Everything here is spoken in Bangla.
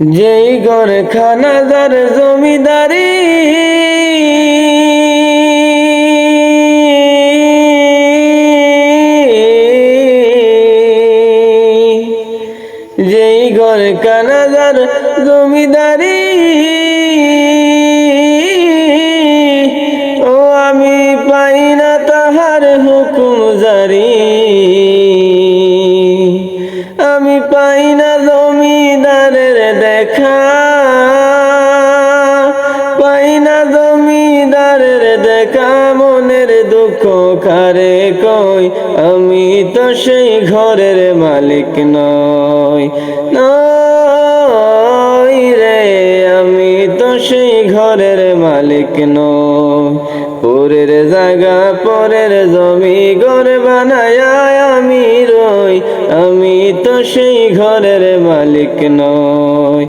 যেই ঘর খানাদার জমিদারি। যেই ঘর কানাদার জমিদারি। ও আমি পাই না তাহার হুকুম জারি। আমি পাই না দেখা। পাই না জমিদারের দেখা, মনের দুঃখ কারে কই আমি তো সেই ঘরের মালিক নই নই রে। আমি তো সেই ঘরের মালিক নই। পরের জায়গা, পরের জমি ঘর বানায় আমি রই। আমি তো সেই ঘরের মালিক নই।